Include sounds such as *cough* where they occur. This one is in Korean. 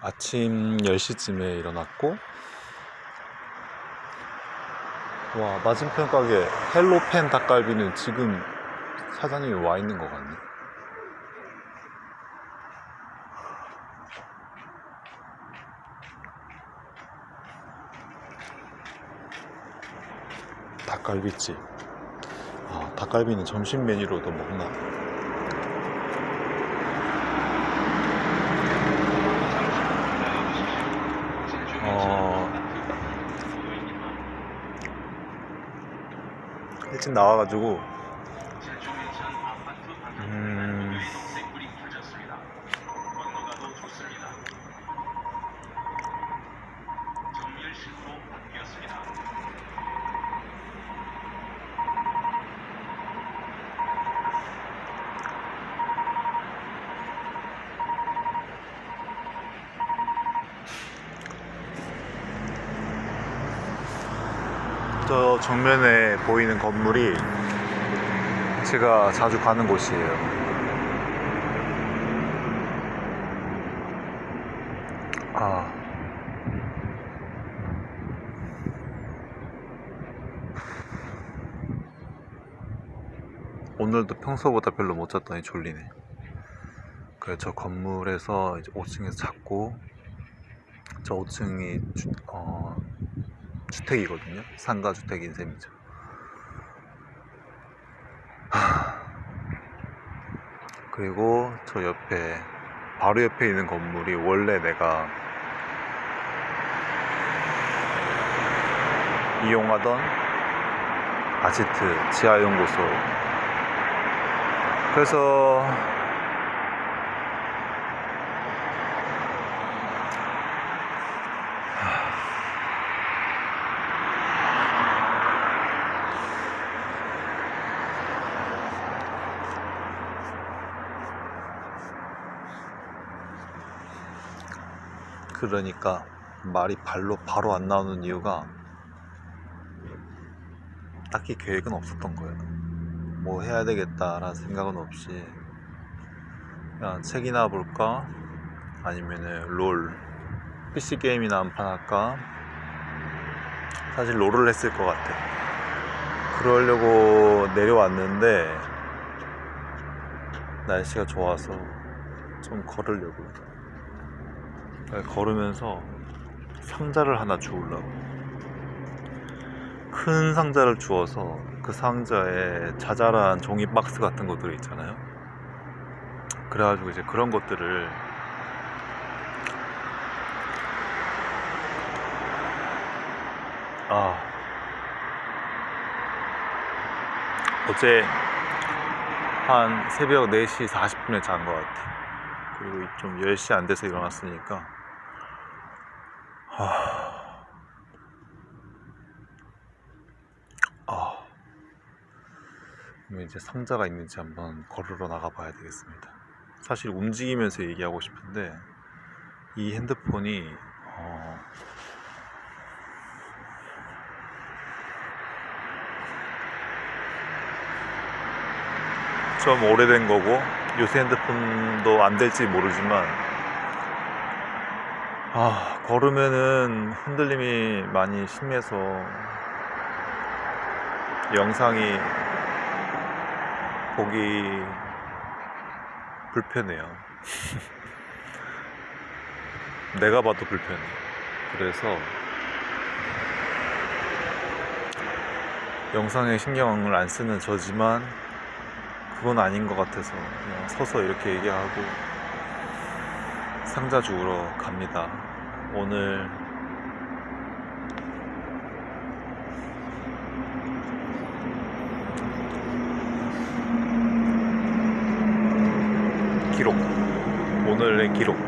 아침 10시쯤에 일어났고 와 맞은편 가게 헬로펜 닭갈비는 지금 사장님이 와 있는 것 같네. 닭갈비집. 아 닭갈비는 점심 메뉴로도 먹나 나와가지고 저 정면에 보이는 건물이 제가 자주 가는 곳이에요. 아. 오늘도 평소보다 별로 못 잤더니 졸리네. 그래 저 건물에서 이제 5층에서 잤고 저 5층이 주, 어, 주택이거든요. 상가 주택인 셈이죠. 하... 그리고 저 옆에 바로 옆에 있는 건물이 원래 내가 이용하던 아지트 지하 연구소 그래서 그러니까 말이 발로 바로 안 나오는 이유가 딱히 계획은 없었던 거예요. 뭐 해야 되겠다라는 생각은 없이 그냥 책이나 볼까 아니면은 롤 PC 게임이나 한판 할까 사실 롤을 했을 것 같아. 그러려고 내려왔는데 날씨가 좋아서 좀 걸으려고요. 네, 걸으면서 상자를 하나 주우려고. 큰 상자를 주워서 그 상자에 자잘한 종이 박스 같은 것들 있잖아요. 그래가지고 이제 그런 것들을 아 어제 한 새벽 4시 40분에 잔 것 같아. 그리고 좀 10시 안 돼서 일어났으니까 아, 아, 이제 상자가 있는지 한번 걸으러 나가 봐야 되겠습니다. 사실 움직이면서 얘기하고 싶은데 이 핸드폰이 어, 좀 오래된 거고 요새 핸드폰도 안 될지 모르지만 아, 걸으면은 흔들림이 많이 심해서 영상이 보기 불편해요. *laughs* 내가 봐도 불편해. 그래서 영상에 신경을 안 쓰는 저지만 그건 아닌 것 같아서 그냥 서서 이렇게 얘기하고 상자 주우러 갑니다. 오늘 기록. 오늘의 기록